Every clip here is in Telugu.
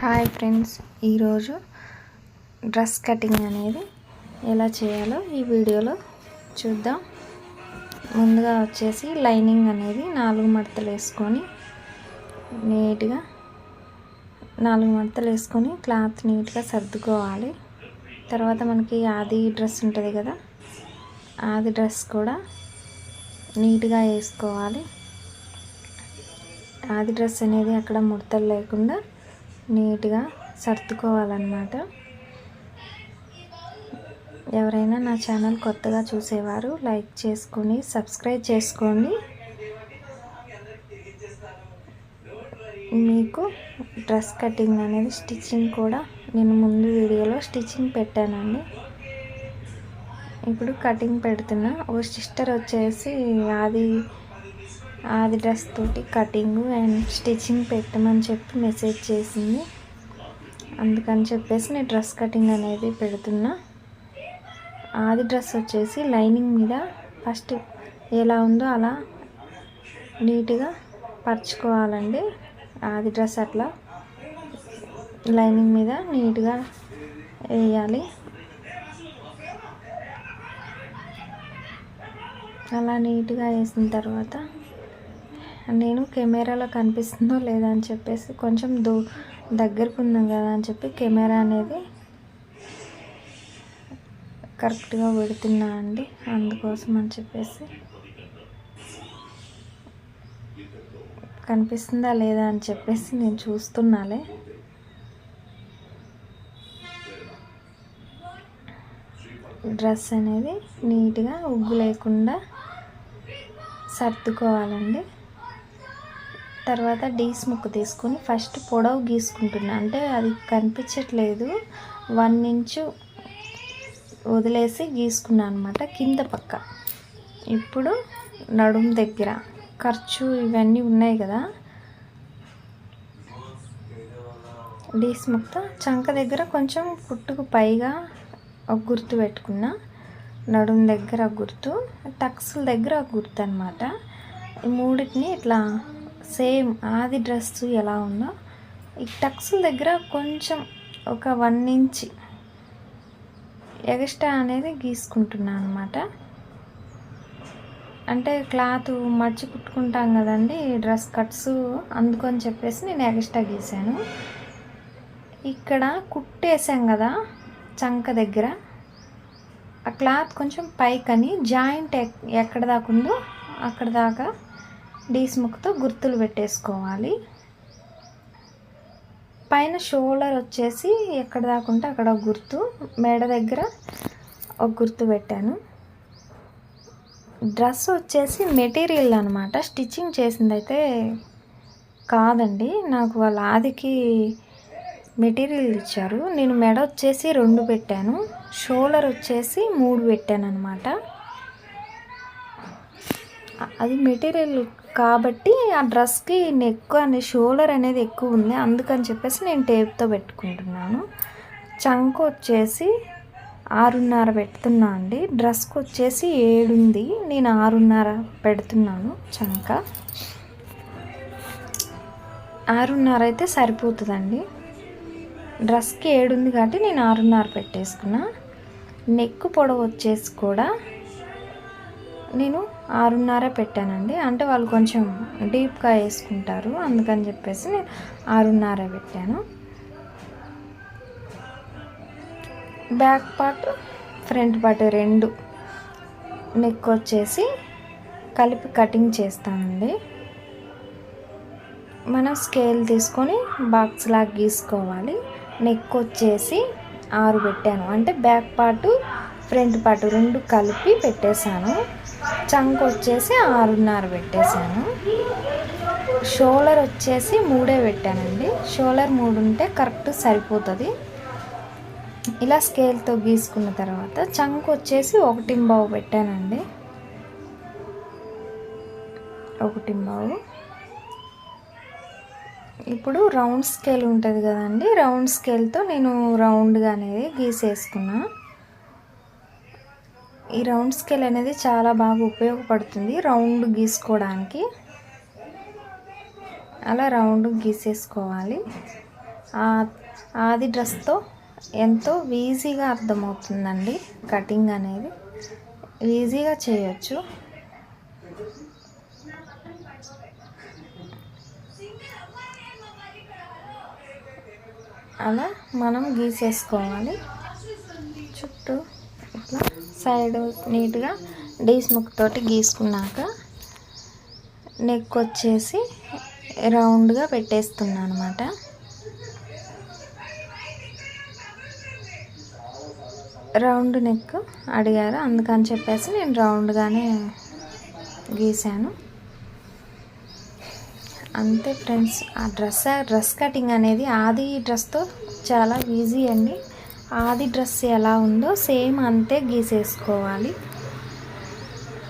హాయ్ ఫ్రెండ్స్ ఈరోజు డ్రెస్ కటింగ్ అనేది ఎలా చేయాలో ఈ వీడియోలో చూద్దాం. ముందుగా వచ్చేసి లైనింగ్ అనేది నాలుగు మడతలు వేసుకొని నీట్గా నాలుగు మడతలు వేసుకొని క్లాత్ నీట్గా సర్దుకోవాలి. తర్వాత మనకి ఆది డ్రెస్ ఉంటుంది కదా ఆది డ్రెస్ కూడా నీట్గా వేసుకోవాలి. ఆది డ్రెస్ అనేది అక్కడ ముడతలు లేకుండా నీట్గా సర్దుకోవాలన్నమాట. ఎవరైనా నా ఛానల్ కొత్తగా చూసేవారు లైక్ చేసుకొని సబ్స్క్రైబ్ చేసుకోండి. మీకు డ్రెస్ కటింగ్ అనేది స్టిచ్చింగ్ కూడా నేను ముందు వీడియోలో స్టిచ్చింగ్ పెట్టానండి. ఇప్పుడు కటింగ్ పెడుతున్నా. ఓ సిస్టర్ వచ్చేసి అది ఆది డ్రెస్ తోటి కటింగ్ అండ్ స్టిచ్చింగ్ పెట్టమని చెప్పి మెసేజ్ చేసింది. అందుకని చెప్పేసి నేను డ్రెస్ కటింగ్ అనేది పెడుతున్నా. ఆది డ్రెస్ వచ్చేసి లైనింగ్ మీద ఫస్ట్ ఎలా ఉందో అలా నీట్గా పరుచుకోవాలండి. ఆది డ్రెస్ అట్లా లైనింగ్ మీద నీట్గా వేయాలి. అలా నీట్గా వేసిన తర్వాత నేను కెమెరాలో కనిపిస్తుందో లేదా అని చెప్పేసి కొంచెం దూ దగ్గరకు ఉందాం కదా అని చెప్పి కెమెరా అనేది కరెక్ట్గా పెడుతున్నా అండి. అందుకోసం అని చెప్పేసి. కనిపిస్తుందా లేదా అని చెప్పేసి నేను చూస్తున్నాలే. డ్రెస్ అనేది నీట్గా ఉగ్గు లేకుండా సర్దుకోవాలండి. తర్వాత డీస్ ముక్కు తీసుకొని ఫస్ట్ పొడవు గీసుకుంటున్నా. అంటే అది కనిపించట్లేదు. వన్ ఇంచు వదిలేసి గీసుకున్నాను అనమాట కింద పక్క. ఇప్పుడు నడుం దగ్గర. ఖర్చు ఇవన్నీ ఉన్నాయి కదా. డీస్ ముక్త చంక దగ్గర కొంచెం పుట్టుకు పైగా ఒక గుర్తు పెట్టుకున్నా. నడుము దగ్గర గుర్తు. టక్స్ల దగ్గర ఒక గుర్తు అనమాట ఈ మూడింటిని ఇట్లా సేమ్ ఆది డ్రెస్ ఎలా ఉన్నా ఈ టక్స్ల దగ్గర కొంచెం ఒక వన్ ఇంచ్ ఎగస్ట్రా అనేది గీసుకుంటున్నాను అనమాట అంటే క్లాత్ మర్చి కుట్టుకుంటాం కదండి డ్రెస్ కట్స్ అందుకని చెప్పేసి నేను ఎగస్ట్రా గీసాను. ఇక్కడ కుట్టేసాం కదా చంక దగ్గర ఆ క్లాత్ కొంచెం పైకని జాయింట్ ఎక్కడ దాకా ఉందో అక్కడ దాకా డీస్ముక్తో గుర్తులు పెట్టేసుకోవాలి. పైన షోల్డర్ వచ్చేసి ఎక్కడ దాకుంటే అక్కడ ఒక గుర్తు. మెడ దగ్గర ఒక గుర్తు పెట్టాను. డ్రెస్ వచ్చేసి మెటీరియల్ అనమాట స్టిచ్చింగ్ చేసింది అయితే కాదండి. నాకు వాళ్ళ ఆదికి మెటీరియల్ ఇచ్చారు. నేను మెడ వచ్చేసి రెండు పెట్టాను. షోల్డర్ వచ్చేసి మూడు పెట్టాను అనమాట అది మెటీరియల్ కాబట్టి ఆ డ్రెస్కి నెక్ అనే షోల్డర్ అనేది ఎక్కువ ఉంది. అందుకని చెప్పేసి నేను టేప్తో పెట్టుకుంటున్నాను. చంక వచ్చేసి ఆరున్నర పెడుతున్నా అండి. డ్రెస్కి వచ్చేసి ఏడుంది. నేను ఆరున్నర పెడుతున్నాను చంక. ఆరున్నర అయితే సరిపోతుందండి. డ్రెస్కి ఏడుంది కాబట్టి నేను ఆరున్నర పెట్టేసుకున్నా. నెక్ పొడవు వచ్చేసి కూడా నేను ఆరున్నర పెట్టానండి. అంటే వాళ్ళు కొంచెం డీప్గా వేసుకుంటారు. అందుకని చెప్పేసి నేను ఆరున్నర పెట్టాను. బ్యాక్ పార్ట్ ఫ్రంట్ పార్ట్ రెండు నెక్ వచ్చేసి కలిపి కటింగ్ చేస్తానండి. మనం స్కేల్ తీసుకొని బాక్స్ లాగా గీసుకోవాలి. నెక్ వచ్చేసి ఆరు పెట్టాను. అంటే బ్యాక్ పార్టు ఫ్రంట్ పార్ట్ రెండు కలిపి పెట్టేశాను. చంక్ వచ్చేసి ఆరున్నర పెట్టేశాను. షోలర్ వచ్చేసి మూడే పెట్టానండి. షోలర్ మూడు ఉంటే కరెక్ట్ సరిపోతుంది. ఇలా స్కేల్తో గీసుకున్న తర్వాత చంక్ వచ్చేసి ఒకటింబావు పెట్టానండి. ఒకటింబావు. ఇప్పుడు రౌండ్ స్కేల్ ఉంటుంది కదండి. రౌండ్ స్కేల్తో నేను రౌండ్గా అనేది గీసేసుకున్నాను ఈ రౌండ్ స్కేల్ అనేది చాలా బాగా ఉపయోగపడుతుంది. రౌండ్ గీసుకోవడానికి. అలా రౌండ్ గీసేసుకోవాలి. ఆ- ఆది డ్రెస్తో ఎంతో ఈజీగా అర్థమవుతుందండి కటింగ్ అనేది. ఈజీగా చేయొచ్చు. అలా మనం గీసేసుకోవాలి. చుట్టూ అట్లా సైడ్ నీట్గా డీస్ ముక్కతోటి గీసుకున్నాక నెక్ వచ్చేసి రౌండ్గా పెట్టేస్తున్నాను అనమాట రౌండ్ నెక్ అడిగారు. అందుకని చెప్పేసి నేను రౌండ్గానే గీశాను అంతే ఫ్రెండ్స్ ఆ డ్రెస్ డ్రెస్ కటింగ్ అనేది ఆది డ్రెస్తో చాలా ఈజీ అండి. ఆది డ్రెస్ ఎలా ఉందో సేమ్ అంతే గీసేసుకోవాలి.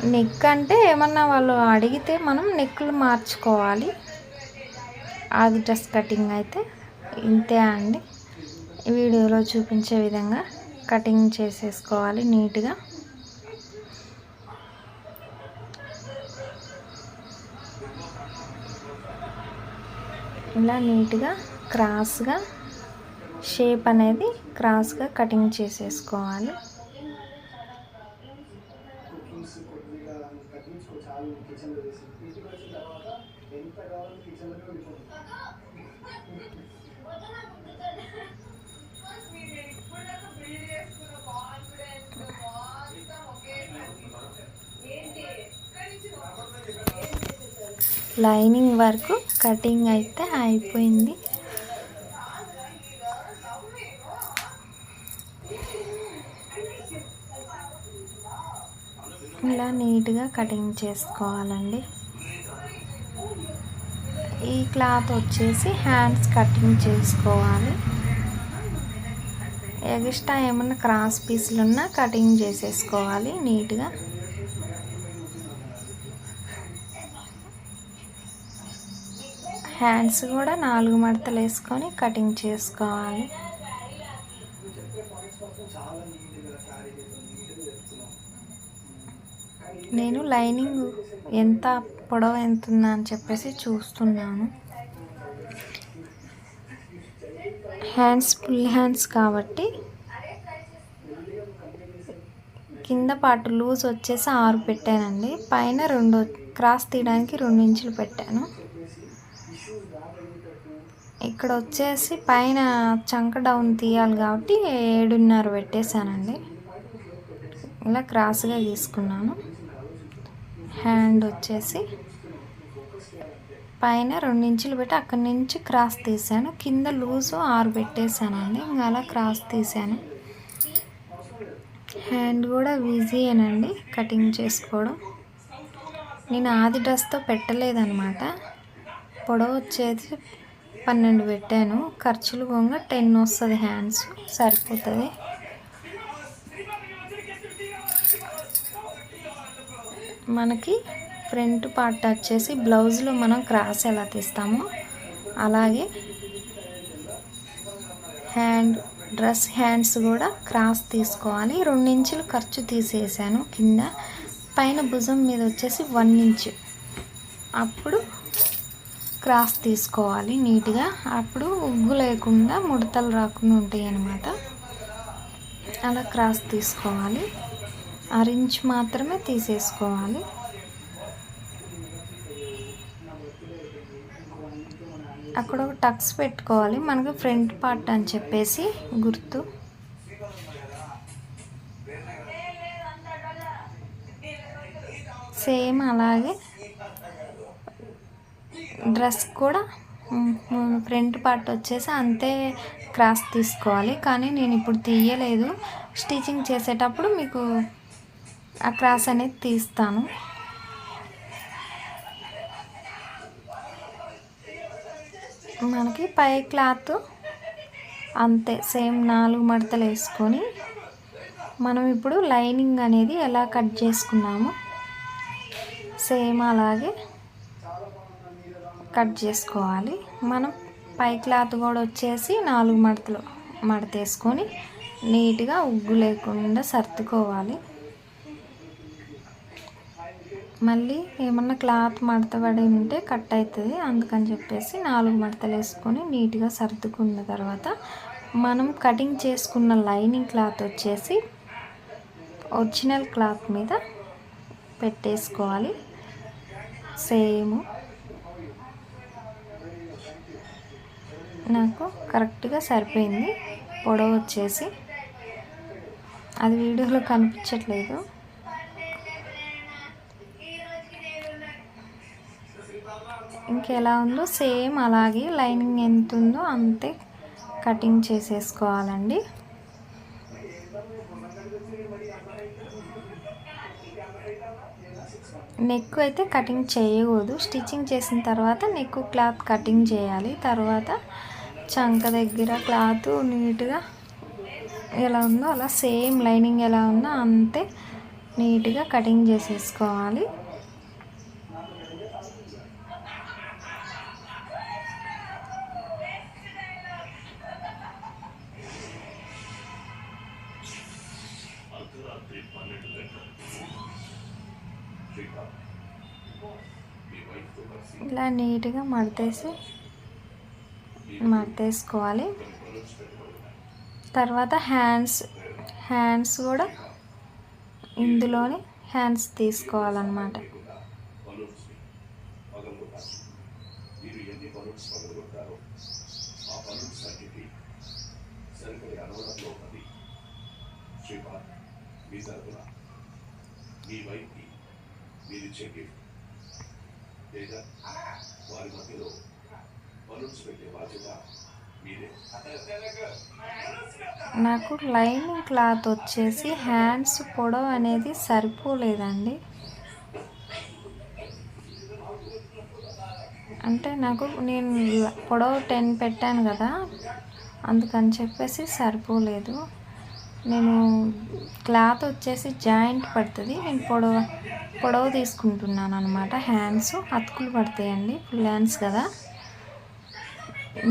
నెక్ అంటే ఏమన్నా వాళ్ళు అడిగితే మనం నెక్లు మార్చుకోవాలి. ఆది డ్రెస్ కటింగ్ అయితే ఇంతే అండి. వీడియోలో చూపించే విధంగా కటింగ్ చేసేసుకోవాలి నీట్గా. ఇలా నీట్గా క్రాస్గా షేప్ అనేది క్రాస్గా కటింగ్ చేసేసుకోవాలి. లైనింగ్ వరకు కటింగ్ అయితే అయిపోయింది. ఇలా నీట్గా కటింగ్ చేసుకోవాలండి. ఈ క్లాత్ వచ్చేసి హ్యాండ్స్ కటింగ్ చేసుకోవాలి. ఎక్స్ట్రా ఏమన్నా క్రాస్ పీసులు ఉన్నా కటింగ్ చేసేసుకోవాలి నీట్గా. హ్యాండ్స్ కూడా నాలుగు మడతలు వేసుకొని కటింగ్ చేసుకోవాలి. నేను లైనింగ్ ఎంత పొడవు ఎంత ఉందా అని చెప్పేసి చూస్తున్నాను. హ్యాండ్స్ ఫుల్ హ్యాండ్స్ కాబట్టి కింద పాటు లూజ్ వచ్చేసి ఆరు పెట్టానండి. పైన రెండు క్రాస్ తీయడానికి రెండు ఇంచులు పెట్టాను. ఇక్కడ వచ్చేసి పైన చంక డౌన్ తీయాలి కాబట్టి ఏడున్నర పెట్టేశానండి. ఇలా క్రాస్గా తీసుకున్నాను హ్యాండ్ వచ్చేసి పైన రెండించులు పెట్టి అక్కడి నుంచి క్రాస్ తీసాను. కింద లూజు ఆరు పెట్టేశానండి. ఇంకా అలా క్రాస్ తీసాను. హ్యాండ్ కూడా ఈజీయేనండి కటింగ్ చేసుకోవడం. నేను ఆది డ్రెస్తో పెట్టలేదన్నమాట. పొడవు వచ్చేసి పన్నెండు పెట్టాను. ఖర్చులు పోగా టెన్ వస్తుంది హ్యాండ్స్. సరిపోతుంది. మనకి ఫ్రంట్ పార్ట్ వచ్చేసి బ్లౌజ్లో మనం క్రాస్ ఎలా తీస్తామో అలాగే హ్యాండ్ డ్రెస్ హ్యాండ్స్ కూడా క్రాస్ తీసుకోవాలి. రెండు ఇంచులు ఖర్చు తీసేసాను కింద. పైన భుజం మీద వచ్చేసి వన్ ఇంచ్ అప్పుడు క్రాస్ తీసుకోవాలి నీట్గా. అప్పుడు ఉగ్గు లేకుండా ముడతలు రాకుండా ఉంటాయి అన్నమాట అలా క్రాస్ తీసుకోవాలి. అరించి మాత్రమే తీసేసుకోవాలి. అక్కడ ఒక టక్స్ పెట్టుకోవాలి. మనకు ఫ్రంట్ పార్ట్ అని చెప్పేసి గుర్తు. సేమ్ అలాగే డ్రెస్ కూడా ఫ్రంట్ పార్ట్ వచ్చేసి అంతే క్రాస్ తీసుకోవాలి. కానీ నేను ఇప్పుడు తీయలేదు. స్టిచ్చింగ్ చేసేటప్పుడు మీకు ఆ క్రాస్ అనేది తీస్తాను. మనకి పై క్లాత్ అంతే సేమ్ నాలుగు మడతలు వేసుకొని మనం ఇప్పుడు లైనింగ్ అనేది ఎలా కట్ చేసుకున్నామో సేమ్ అలాగే కట్ చేసుకోవాలి. మనం పై క్లాత్ కూడా వచ్చేసి నాలుగు మడతలు మడత వేసుకొని నీట్గా ఉగ్గు లేకుండా సర్దుకోవాలి. మళ్ళీ ఏమన్నా క్లాత్ మడత పడి ఉంటే కట్ అవుతుంది. అందుకని చెప్పేసి నాలుగు మడతలు వేసుకొని నీట్గా సర్దుకున్న తర్వాత మనం కటింగ్ చేసుకున్న లైనింగ్ క్లాత్ వచ్చేసి ఒరిజినల్ క్లాత్ మీద పెట్టేసుకోవాలి. సేమ్ నాకు కరెక్ట్గా సరిపోయింది. పొడవు వచ్చేసి అది వీడియోలో కనిపించట్లేదు. ఇంకెలా ఉందో సేమ్ అలాగే లైనింగ్ ఎంత ఉందో అంతే కటింగ్ చేసేసుకోవాలండి. నెక్ అయితే కటింగ్ చేయకూడదు. స్టిచ్చింగ్ చేసిన తర్వాత నెక్ క్లాత్ కటింగ్ చేయాలి. తర్వాత చంక దగ్గర క్లాత్ నీట్గా ఎలా ఉందో అలా సేమ్ లైనింగ్ ఎలా ఉందో అంతే నీట్గా కటింగ్ చేసేసుకోవాలి. ఇలా నీట్గా మడతేసి మడతేసుకోవాలి. తర్వాత హ్యాండ్స్ హ్యాండ్స్ కూడా ఇందులోనే హ్యాండ్స్ తీసుకోవాలన్నమాట. మీ తరపున మీరు వైఫ్కి లేదా వారి మధ్యలో బలూన్స్ పెట్టే బాధ్యత నాకు లైనింగ్ క్లాత్ వచ్చేసి హ్యాండ్స్ పొడవు అనేది సరిపోలేదండి. అంటే నాకు నేను పొడవు టెన్ పెట్టాను కదా అందుకని చెప్పేసి సరిపోలేదు. నేను క్లాత్ వచ్చేసి జాయింట్ పడుతుంది. నేను పొడవ పొడవు తీసుకుంటున్నాను అనమాట హ్యాండ్స్ అతుకులు పడతాయండి ఫుల్ హ్యాండ్స్ కదా.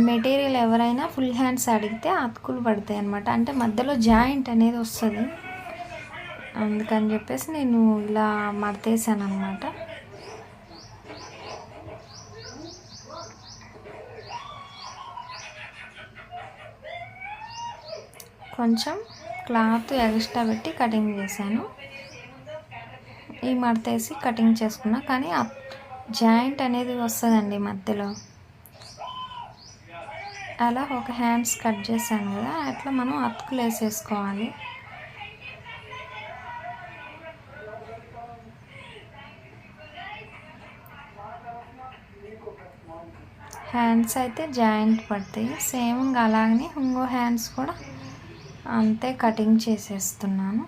మెటీరియల్ ఎవరైనా ఫుల్ హ్యాండ్స్ అడిగితే అతుకులు పడతాయి అనమాట అంటే మధ్యలో జాయింట్ అనేది వస్తుంది. అందుకని చెప్పేసి నేను ఇలా మడతేసాను అనమాట కొంచెం క్లాత్ ఎక్స్ట్రా పెట్టి కటింగ్ చేశాను. ఈ మడతేసి కటింగ్ చేసుకున్నా కానీ జాయింట్ అనేది వస్తుందండి మధ్యలో. అలా ఒక హ్యాండ్స్ కట్ చేశాను కదా అట్లా మనం అతుకులు వేసేసుకోవాలి. హ్యాండ్స్ అయితే జాయింట్ పడతాయి. సేమ్ ఇంకా అలాగనే ఇంకో హ్యాండ్స్ కూడా అంతే కటింగ్ చేసేస్తున్నాను.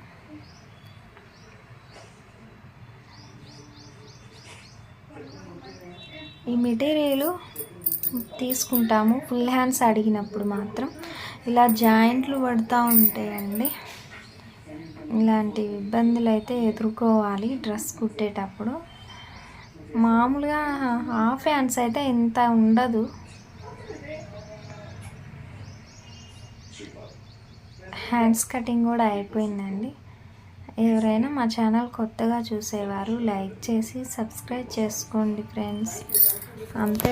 ఈ మెటీరియల్ తీసుకుంటాము. ఫుల్ హ్యాండ్స్ అడిగినప్పుడు మాత్రం. ఇలా జాయింట్లు పడుతూ ఉంటాయండి. ఇలాంటి ఇబ్బందులు అయితే ఎదుర్కోవాలి డ్రెస్ కుట్టేటప్పుడు. మామూలుగా హాఫ్ హ్యాండ్స్ అయితే ఇంత ఉండదు. హ్యాండ్స్ కటింగ్ కూడా అయిపోయిందండి. ఎవరైనా మా ఛానల్ కొత్తగా చూసేవారు లైక్ చేసి సబ్స్క్రైబ్ చేసుకోండి ఫ్రెండ్స్. అంతే.